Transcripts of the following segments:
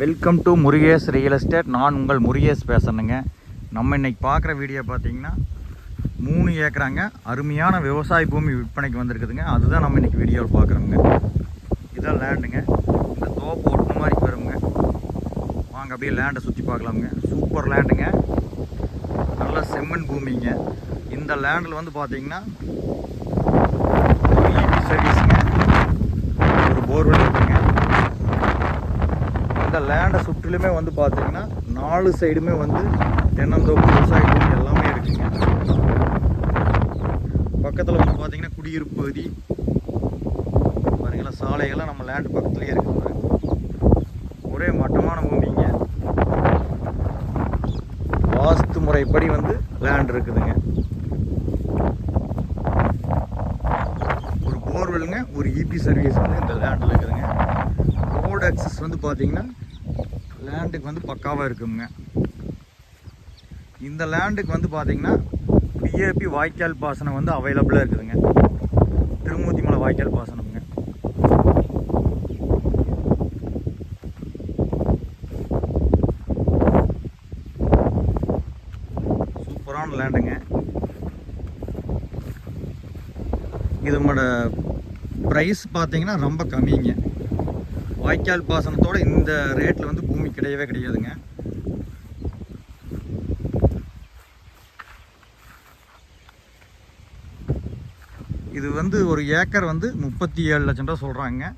Welcome to Murugesh real estate நான் உங்கள் முருகேஷ் பேசணுங்க நம்ம இன்றைக்கி பார்க்குற வீடியோ பார்த்தீங்கன்னா மூணு ஏக்கராங்க அருமையான விவசாய பூமி விற்பனைக்கு வந்திருக்குதுங்க. அதுதான் நம்ம இன்றைக்கி வீடியோவில் பார்க்குறோங்க. இதான் லேண்டுங்க இந்த தோப்பு ஒட்டு மாதிரி வருங்க. வாங்க அப்படியே லேண்டை சுற்றி பார்க்கலாமுங்க. சூப்பர் லேண்டுங்க நல்ல செம்மண் பூமிங்க. இந்த லேண்டில் வந்து பார்த்தீங்கன்னா ஒரு சர்வீஸுங்க ஒரு போர்வெல் இருக்குங்க இந்த லேண்டை சுற்றிலுமே வந்து பார்த்தீங்கன்னா நாலு சைடுமே வந்து தென்னந்தோப்பு விவசாய பூமி எல்லாமே இருக்குங்க. பக்கத்தில் வந்து பார்த்தீங்கன்னா குடியிருப்பு பகுதி. பாருங்களா சாலைகள்லாம் நம்ம லேண்ட் பக்கத்துலேயே இருக்குது ஒரே மட்டமான பூமிங்க. வாஸ்து முறைப்படி வந்து லேண்ட் இருக்குதுங்க. ஒரு போர்வெல்ங்க ஒரு இபி சர்வீஸ் வந்து இந்த லேண்டில் இருக்குதுங்க. ரோடு அக்சஸ் வந்து பார்த்தீங்கன்னா லேண்டுக்கு வந்து பக்காவாக இருக்குங்க. இந்த லேண்டுக்கு வந்து பார்த்தீங்கன்னா பிஏபி வாய்க்கால் பாசனம் வந்து அவைலபிளாக இருக்குதுங்க. திருமூர்த்தி மலை வாய்க்கால் பாசனம்ங்க. சூப்பரான லேண்டுங்க இதோட ப்ரைஸ் பார்த்தீங்கன்னா ரொம்ப கம்மிங்க. வாய்க்கால் பாசனத்தோட இந்த ரேட்டில் வந்து பூமி கிடையவே கிடையாதுங்க. இது வந்து ஒரு ஏக்கர் வந்து முப்பத்தி ஏழு லட்சம் ரூபா சொல்கிறாங்க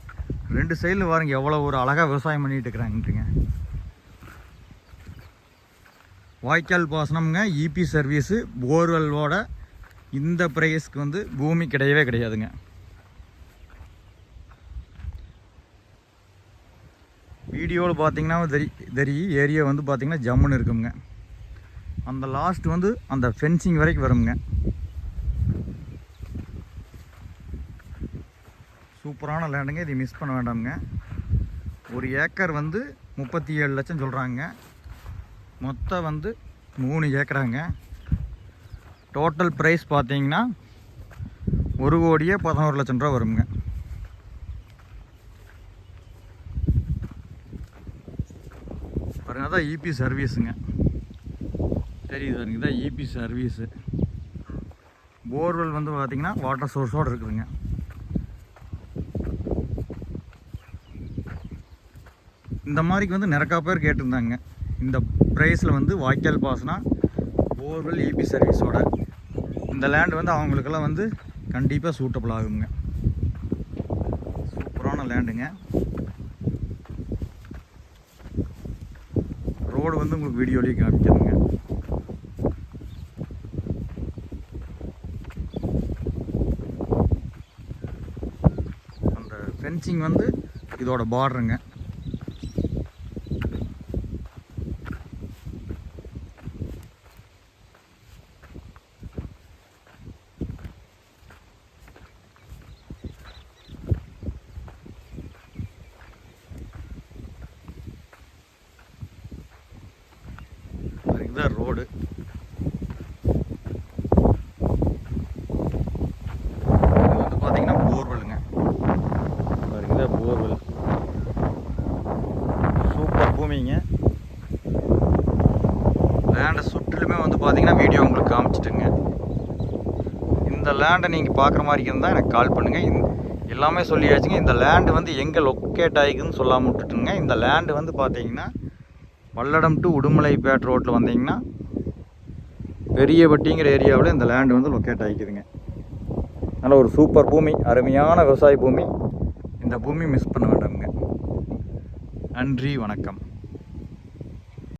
ரெண்டு சைடில் பாருங்க எவ்வளோ ஒரு அழகாக விவசாயம் பண்ணிட்டு இருக்கிறாங்கன்றீங்க. வாய்க்கால் பாசனம்ங்க இபி சர்வீஸு போர்வெல்லோட இந்த ப்ரைஸ்க்கு வந்து பூமி கிடையவே கிடையாதுங்க. வீடியோவில் பார்த்தீங்கன்னா தெரி தெரியும் ஏரியா வந்து பார்த்தீங்கன்னா ஜம்முன்னு இருக்குங்க. அந்த லாஸ்ட் வந்து அந்த ஃபென்சிங் வரைக்கும் வருங்க. சூப்பரான லேண்டுங்க இதை மிஸ் பண்ண வேண்டாமுங்க. ஒரு ஏக்கர் வந்து முப்பத்தி ஏழு லட்சம் சொல்கிறாங்க மொத்தம் வந்து மூணு ஏக்கராங்க. டோட்டல் ப்ரைஸ் பார்த்தீங்கன்னா ஒரு கோடியே பதினோரு லட்சம் ரூபா வருங்க. பாருங்க இபி சர்வீஸுங்க தெரியுது பாருங்க இதான் இபி சர்வீஸு போர்வெல் வந்து பார்த்தீங்கன்னா வாட்டர் சோர்ஸோடு இருக்குதுங்க. இந்த மாதிரிக்கு வந்து நிறக்கா பேர் கேட்டிருந்தாங்க. இந்த ப்ரைஸில் வந்து வாய்க்கால் பாசனா போர்வெல் இபி சர்வீஸோட இந்த லேண்ட் வந்து அவங்களுக்கெல்லாம் வந்து கண்டிப்பாக சூட்டபிள் ஆகுங்க. சூப்பரான லேண்டுங்க ரோடு வந்து உங்களுக்கு வீடியோலேயே காமிக்கிறேங்க. அந்த ஃபென்சிங் வந்து இதோட பார்டருங்க இதுதான் ரோடு. இது வந்து பார்த்தீங்கன்னா போர்வெலுங்க பாருங்க போர்வெல். சூப்பர் பூமிங்க. லேண்டை சுற்றிலுமே வந்து பார்த்தீங்கன்னா வீடியோ உங்களுக்கு காமிச்சிட்டுங்க. இந்த லேண்டை நீங்கள் பார்க்குற மாதிரி இருந்தால் எனக்கு கால் பண்ணுங்கள் இந்த எல்லாமே சொல்லியாச்சுங்க. இந்த லேண்டு வந்து எங்கே லொக்கேட் ஆகிக்குதுன்னு சொல்லாமல் விட்டுட்டுங்க. இந்த லேண்டு வந்து பார்த்தீங்கன்னா பல்லடம் டு உடுமலைப்பேட் ரோட்டில் வந்தீங்கன்னா பெரியபட்டிங்கிற ஏரியாவில் இந்த லேண்டு வந்து லொக்கேட் ஆகிக்குதுங்க நல்ல ஒரு சூப்பர் பூமி அருமையான விவசாய பூமி. இந்த பூமி மிஸ் பண்ண வேண்டாமுங்க. நன்றி வணக்கம்.